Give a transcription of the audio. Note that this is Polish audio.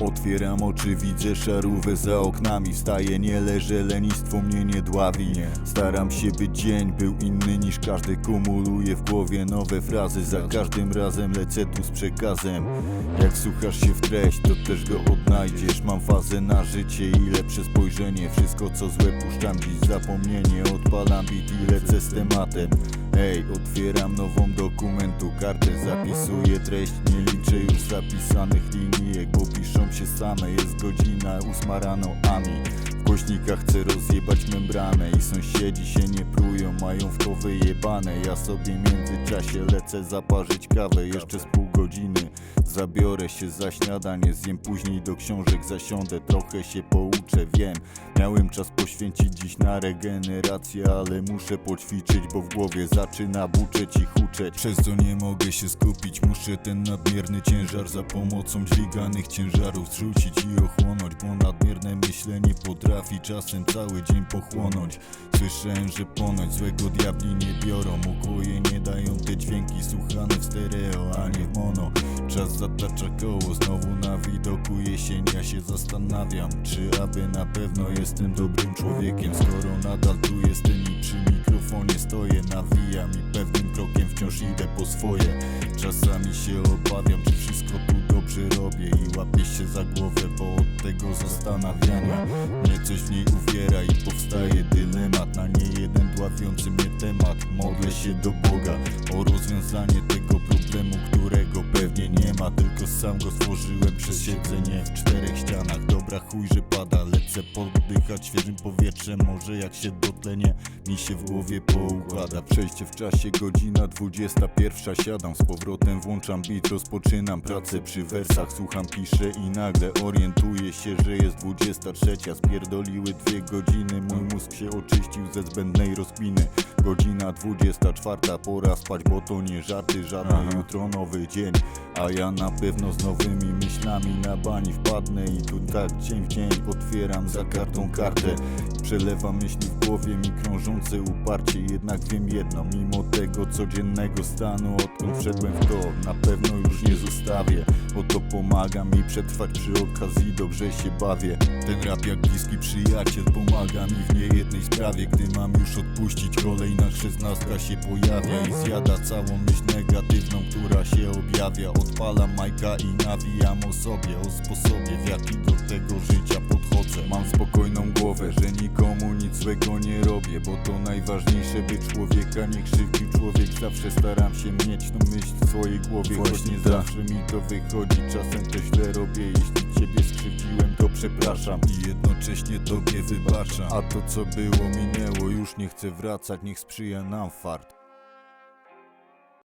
Otwieram oczy, widzę szarówę za oknami. Wstaję, nie leżę, lenistwo mnie nie dławi Staram się być dzień, był inny niż każdy. Kumuluję w głowie nowe frazy. Za każdym razem lecę tu z przekazem. Jak słuchasz się w treść, to też go odnajdziesz. Mam fazę na życie i lepsze spojrzenie. Wszystko co złe puszczam dziś. Zapomnienie Odpalam beat i lecę z tematem Ej, otwieram nową dokumentu kartę Zapisuję treść, nie liczę już zapisanych linijek Bo piszą się same, jest godzina ósma rano Ami w głośnikach chcę rozjebać membranę I sąsiedzi się nie prują, mają w to wyjebane Ja sobie w międzyczasie lecę zaparzyć kawę Jeszcze z godziny. Zabiorę się za śniadanie, zjem później do książek zasiądę Trochę się pouczę, wiem. Miałem czas poświęcić dziś na regenerację Ale muszę poćwiczyć, bo w głowie zaczyna buczeć i huczeć. Przez co nie mogę się skupić Muszę ten nadmierny ciężar za pomocą dźwiganych ciężarów zrzucić i ochłonąć Bo nadmierne myślenie potrafi czasem cały dzień pochłonąć. Słyszałem, że ponoć złego diabli nie biorą Ukoje nie dają dźwięki słuchane w stereo, a nie w mono. Czas zatacza koło, znowu na widoku jesień Ja się zastanawiam, czy aby na pewno jestem dobrym człowiekiem. Skoro nadal tu jestem i przy mikrofonie stoję Nawijam i pewnym krokiem wciąż idę po swoje. Czasami się obawiam, czy wszystko tu dobrze robię I łapię się za głowę, bo od tego zastanawiania Mnie coś w niej uwiera i powstaje dylemat. Na nie jeden dławiący mnie temat Modlę się do Boga sam go stworzyłem Przez siedzenie w czterech ścianach. Dobra chuj, że pada, lecę poddychać świeżym powietrzem. Może jak się dotlenie, mi się w głowie poukłada. Przejście w czasie, godzina 21 Siadam z powrotem, włączam beat, rozpoczynam pracę przy wersach. Słucham, piszę i nagle orientuję się, że jest 23 Spierdoliły dwie godziny, mój mózg się oczyścił ze zbędnej rozkminy. Godzina 24, pora spać, bo to nie żarty żadne Jutro nowy dzień, a ja na pewno z nowymi myślami na bani wpadnę I tu tak dzień w dzień otwieram za kartą kartę. Przelewam myśli w głowie mi krążące uparcie Jednak wiem jedno, mimo tego codziennego stanu Odkąd wszedłem w to, na pewno już nie zostawię. Bo to pomaga mi przetrwać przy okazji, dobrze się bawię. Ten rap jak bliski przyjaciel pomaga mi w niejednej sprawie. Gdy mam już odpuścić, kolejna szesnastka się pojawia I zjada całą myśl negatywną, która się objawia. Odpalam majka i nawijam o sobie, o sposobie W jaki do tego życia podchodzę Mam spokojną głowę, że nikomu nic złego nie robię Bo to najważniejsze, by człowieka nie krzywdził Człowiek. Zawsze staram się mieć tą myśl w swojej głowie Choć nie zawsze mi to wychodzi, czasem to źle robię Jeśli ciebie skrzywdziłem, to przepraszam. I jednocześnie tobie wybaczam. A to co było, minęło, już nie chcę wracać Niech sprzyja nam fart